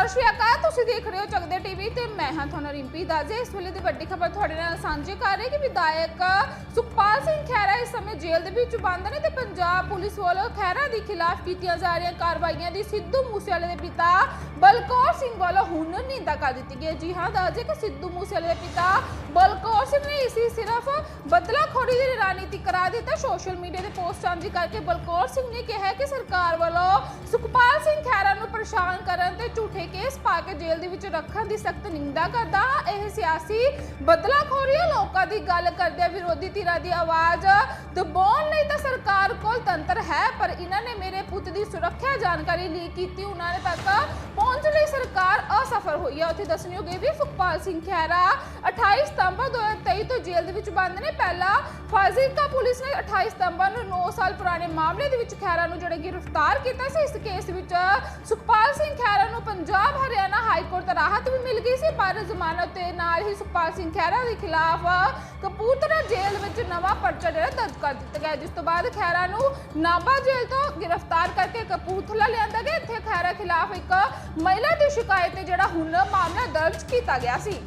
ਸਤਿ ਸ਼੍ਰੀ ਅਕਾਲ ਤੁਸੀਂ ਦੇਖ ਰਹੇ ਹੋ ਚਗਦੇ ਟੀਵੀ ਤੇ ਮੈਂ ਹਾਂ ਤੁਹਾਨੂੰ ਰਿੰਪੀ ਦਾਜੇ ਇਸ ਵੇਲੇ ਦੀ ਵੱਡੀ ਖਬਰ ਤੁਹਾਡੇ ਨਾਲ ਸਾਂਝੀ ਕਰ ਰਹੀ ਕਿ ਵਿਧਾਇਕ ਸੁਖਪਾਲ ਸਿੰਘ ਖਹਿਰਾ ਇਸ ਸਮੇਂ ਜੇਲ੍ਹ ਦੇ ਵਿੱਚ ਬੰਦ ਨੇ ਤੇ ਪੰਜਾਬ ਪੁਲਿਸ ਵੱਲੋਂ ਖਹਿਰਾ ਦੇ ਖਿਲਾਫ ਕੀਤੀਆਂ ਜਾ ਰਹੀਆਂ ਕਾਰਵਾਈਆਂ ਦੀ ਸਿੱਧੂ ਮੂਸੇਵਾਲੇ ਦੇ ਪਿਤਾ ਬਲਕੌਰ ਸਿੰਘ ਵੱਲੋਂ ਹੁਣ ਨਿੰਦਾ ਕਰ ਦਿੱਤੀ ਗਈ ਹੈ। ਜੀ ਹਾਂ, ਦਾਜੇ ਕਿ ਸਿੱਧੂ ਮੂਸੇਵਾਲੇ ਦੇ ਪਿਤਾ ਬਲਕੌਰ ਸਿੰਘ ਨੇ ਇਸੀ ਸਿਰਫ ਬਦਲਾਖੋਰੀ ਦੀ ਰਣਨੀਤੀ ਕਰਾ ਦਿੱਤਾ ਸੋਸ਼ਲ ਮੀਡੀਆ ਤੇ ਪੋਸਟ ਸਾਂਝੀ ਕਰਕੇ ਬਲਕੌਰ ਸਿੰਘ ਨੇ ਕਿਹਾ ਕਿ ਸਰਕਾਰ ਵੱਲੋਂ ਸੁਖਪਾਲ ਸਿੰਘ ਖਹਿਰਾ ਨੂੰ ਪਰੇਸ਼ਾਨ ਕਰਨ ਤੇ ਝੂਠੇ ਕੇਸ ਪਾ ਕੇ ਜੇਲ੍ਹ ਦੇ ਵਿੱਚ ਰੱਖਣ ਦੀ ਸਖਤ ਨਿੰਦਾ ਕਰਦਾ। ਇਹ ਸਿਆਸੀ ਬਦਲਾਖੋਰੀ ਲੋਕਾਂ ਦੀ ਗੱਲ ਕਰਦੇ ਵਿਰੋਧੀ ਧਿਰਾਂ ਦੀ ਆਵਾਜ਼ ਦਬਾਉਣ ਲਈ ਤਾਂ ਸਰਕਾਰ ਕੋਲ ਤੰਤਰ ਹੈ, ਪਰ ਇਹਨਾਂ ਨੇ ਮੇਰੇ ਪੁੱਤ ਦੀ ਸੁਰੱਖਿਆ ਜਾਣਕਾਰੀ ਲੀਕ ਕੀਤੀ। ਉਹਨਾਂ ਨੇ ਤੱਕ ਪਹੁੰਚ ਲਈ ਸਰਕਾਰ ਅਸਫਲ ਹੋਈ ਹੈ ਉੱਥੇ ਦੱਸਣਯੋਗ ਇਹ ਵੀ ਸੁਖਪਾਲ ਸਿੰਘ ਖਹਿਰਾ 28 ਸਤੰਬਰ 2023 ਤੋਂ ਜੇਲ੍ਹ ਦੇ ਵਿੱਚ ਬੰਦ ਨੇ। ਪਹਿਲਾਂ ਫਾਜ਼ਿਲਕਾ ਪੁਲਿਸ ਨੇ 28 ਸਤੰਬਰ ਨੂੰ 9 ਸਾਲ ਪੁਰਾਣੇ ਮਾਮਲੇ ਦੇ ਵਿੱਚ ਖਹਿਰਾ ਨੂੰ ਜਿਹੜੇ ਗ੍ਰਿਫਤਾਰ ਕੀਤਾ ਸੀ, ਇਸ ਕੇਸ ਵਿੱਚ ਸੁਖਪਾਲ ਸਿੰਘ ਖਹਿਰਾ ਨੂੰ ਪੰਜਾਬ ਹਰਿਆਣਾ ਹਾਈ ਕੋਰਟ ਤੋਂ ਰਾਹਤ ਵੀ ਮਿਲ ਗਈ ਸੀ, ਪਰ ਜ਼ਮਾਨਤ ਤੇ ਨਾਲ ਹੀ ਸੁਖਪਾਲ ਸਿੰਘ ਖਹਿਰਾ ਦੇ ਖਿਲਾਫ ਕਪੂਰਥਲਾ ਜੇਲ੍ਹ ਵਿੱਚ ਨਵਾਂ ਪਰਚਾ ਜਿਹੜਾ ਦਰਜ ਕਰ ਦਿੱਤਾ ਗਿਆ। ਜਿਸ ਤੋਂ ਬਾਅਦ ਖਹਿਰਾ ਨੂੰ ਨਾਭਾ ਜੇਲ੍ਹ ਤੋਂ ਗ੍ਰਿਫਤਾਰ ਕਰਕੇ ਕਪੂਰਥਲਾ ਲਿਆਂਦਾ ਗਿਆ। ਇੱਥੇ ਖਹਿਰਾ ਖਿਲਾਫ ਇੱਕ ਮਹਿਲਾ ਦੀ ਸ਼ਿਕਾਇਤ ਤੇ ਜਿਹੜਾ ਹੁਣ ਮਾਮਲਾ ਦਰਜ ਕੀਤਾ ਗਿਆ ਸੀ।